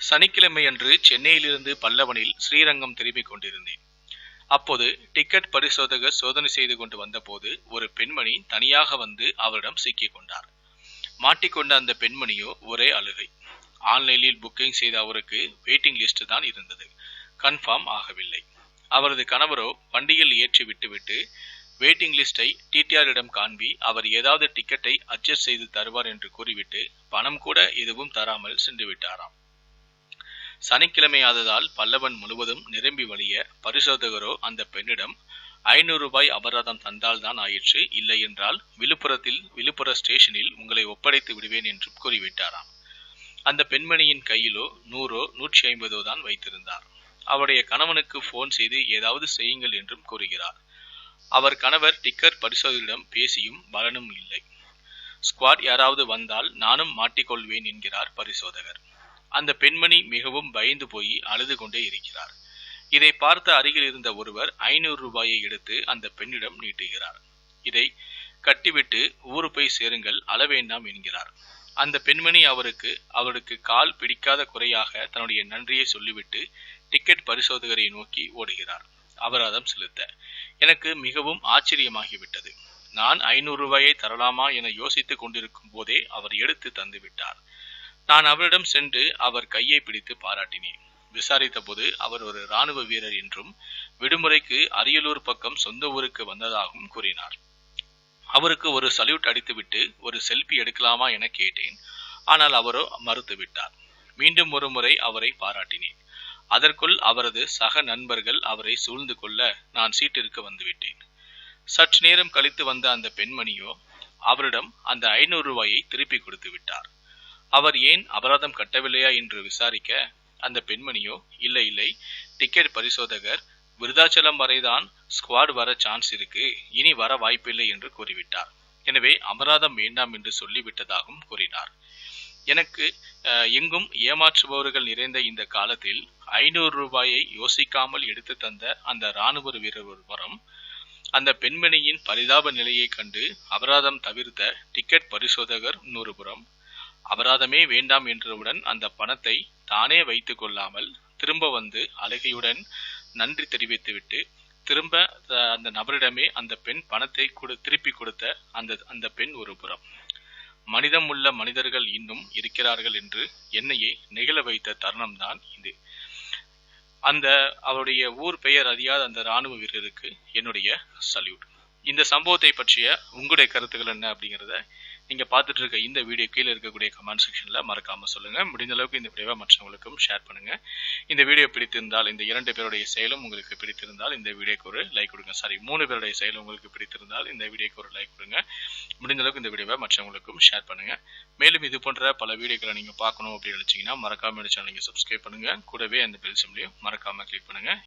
சனிக்கிழமை அன்று சென்னையிலிருந்து பல்லவனில் ஸ்ரீரங்கம் திரும்பிக் கொண்டிருந்தேன். அப்போது டிக்கெட் பரிசோதகர் சோதனை செய்து கொண்டு வந்தபோது ஒரு பெண்மணி தனியாக வந்து அவரிடம் சிக்கிக் கொண்டார். மாட்டிக்கொண்ட அந்த பெண்மணியோ ஒரே அழுகை. ஆன்லைனில் புக்கிங் செய்த அவருக்கு வெயிட்டிங் லிஸ்ட் தான் இருந்தது. கன்ஃபார்ம் ஆகவில்லை. அவரது கணவரோ வண்டியில் ஏற்றி விட்டுவிட்டு வெயிட்டிங் லிஸ்டை டிடிஆரிடம் காண்பி அவர் ஏதாவது டிக்கெட்டை அட்ஜஸ்ட் செய்து தருவார் என்று கூறிவிட்டு பணம் கூட எதுவும் தராமல் சென்று விட்டாராம் சனிக்கிழமையாததால் பல்லவன் முழுவதும் நிரம்பி வழிய பரிசோதகரோ அந்த பெண்ணிடம் ஐநூறு ரூபாய் அபராதம் தந்தால்தான் ஆயிற்று இல்லை என்றால் விழுப்புரத்தில் விழுப்புர ஸ்டேஷனில் உங்களை ஒப்படைத்து விடுவேன் என்றும் கூறிவிட்டாராம். அந்த பெண்மணியின் கையிலோ நூறோ நூற்றி ஐம்பதோ தான் வைத்திருந்தார். அவருடைய கணவனுக்கு போன் செய்து ஏதாவது செய்யுங்கள் என்றும் கூறுகிறார். அவர் கணவர் டிக்கர் பரிசோதகரிடம் பேசியும் பலனும் இல்லை. ஸ்குவாட் யாராவது வந்தால் நானும் மாட்டிக்கொள்வேன் என்கிறார் பரிசோதகர். அந்த பெண்மணி மிகவும் பயந்து போய் அழுது கொண்டே இருக்கிறார். இதை பார்த்த அருகில் இருந்த ஒருவர் ஐநூறு ரூபாயை எடுத்து அந்த பெண்ணிடம் நீட்டுகிறார். இதை கட்டிவிட்டு ஊரு போய் சேருங்கள் அளவேண்டாம் என்கிறார். அந்த பெண்மணி அவருக்கு அவருக்கு கால் பிடிக்காத குறையாக தன்னுடைய நன்றியை சொல்லிவிட்டு டிக்கெட் பரிசோதகரை நோக்கி ஓடுகிறார். அபராதம் செலுத்த. எனக்கு மிகவும் ஆச்சரியமாகிவிட்டது. நான் ஐநூறு ரூபாயை தரலாமா என யோசித்துக் கொண்டிருக்கும் போதே அவர் எடுத்து தந்துவிட்டார். நான் அவரிடம் சென்று அவர் கையை பிடித்து பாராட்டினேன். விசாரித்த போது அவர் ஒரு ராணுவ வீரர் என்றும் விடுமுறைக்கு அரியலூர் பக்கம் சொந்த ஊருக்கு வந்ததாகவும் கூறினார். அவருக்கு ஒரு சல்யூட் அடித்துவிட்டு ஒரு செல்ஃபி எடுக்கலாமா என கேட்டேன். ஆனால் அவரோ மறுத்துவிட்டார். மீண்டும் ஒரு முறை அவரை பாராட்டினேன். அதற்குள் அவரது சக நண்பர்கள் அவரை சூழ்ந்து கொள்ள நான் சீட்டிற்கு வந்துவிட்டேன். சற்று நேரம் கழித்து வந்த அந்த பெண்மணியோ அவரிடம் அந்த ஐநூறு ரூபாயை திருப்பி கொடுத்து விட்டார். அவர் ஏன் அபராதம் கட்டவில்லையா என்று விசாரிக்க அந்த பெண்மணியோ இல்லை இல்லை டிக்கெட் பரிசோதகர் விருதாச்சலம் வரைதான் ஸ்குவாட் வர சான்ஸ் இருக்கு. இனி வர வாய்ப்பில்லை என்று கூறிவிட்டார். எனவே அபராதம் வேண்டாம் என்று சொல்லிவிட்டதாகவும் கூறினார். எனக்கு அஹ், எங்கும் ஏமாற்றுபவர்கள் நிறைந்த இந்த காலத்தில் ஐநூறு ரூபாயை யோசிக்காமல் எடுத்து தந்த அந்த இராணுவ வீரர் ஒருவரும் அந்த பெண்மணியின் பரிதாப நிலையை கண்டு அபராதம் தவிர்த்த டிக்கெட் பரிசோதகர் இன்னொருபுறம் அபராதமே வேண்டாம் என்றவுடன் அந்த பணத்தை தானே வைத்து கொள்ளாமல் திரும்ப வந்து அழுகையுடன் நன்றி தெரிவித்துவிட்டு திரும்ப அந்த நபரிடமே அந்த பெண் பணத்தை கொடு திருப்பி கொடுத்த அந்த அந்த பெண் ஒரு புறம். மனிதம் உள்ள மனிதர்கள் இன்னும் இருக்கிறார்கள் என்று என்னையே நெகிழ வைத்த தருணம்தான் இது. அந்த அவருடைய ஊர் பெயர் அறியாத அந்த ராணுவ வீரருக்கு என்னுடைய சல்யூட். இந்த சம்பவத்தை பற்றிய உங்களுடைய கருத்துக்கள் என்ன அப்படிங்கிறத நீங்க பார்த்துட்டு இருக்க இந்த வீடியோ கீழே இருக்கக்கூடிய கமெண்ட் செக்ஷன்ல மறக்காம சொல்லுங்க. முடிந்த அளவுக்கு இந்த வீடியோவை மற்றவங்களுக்கும் ஷேர் பண்ணுங்க. இந்த வீடியோ பிடித்திருந்தால் இந்த இரண்டு பேருடைய செயலும் உங்களுக்கு பிடித்திருந்தால் இந்த வீடியோக்கு ஒரு லைக் கொடுங்க. சாரி மூணு பேருடைய செயலும் உங்களுக்கு பிடித்திருந்தால் இந்த வீடியோக்கு ஒரு லைக் கொடுங்க. முடிந்த அளவுக்கு இந்த வீடியோவை மற்றவங்களுக்கும் ஷேர் பண்ணுங்க. மேலும் இது போன்ற பல வீடியோக்களை நீங்க பார்க்கணும் அப்படின்னு நினைச்சீங்கன்னா மறக்காம இந்த சேனல் நீங்க சப்ஸ்கிரைப் பண்ணுங்க. கூடவே அந்த பெல் சிம்லையும் மறக்காம கிளிக் பண்ணுங்க.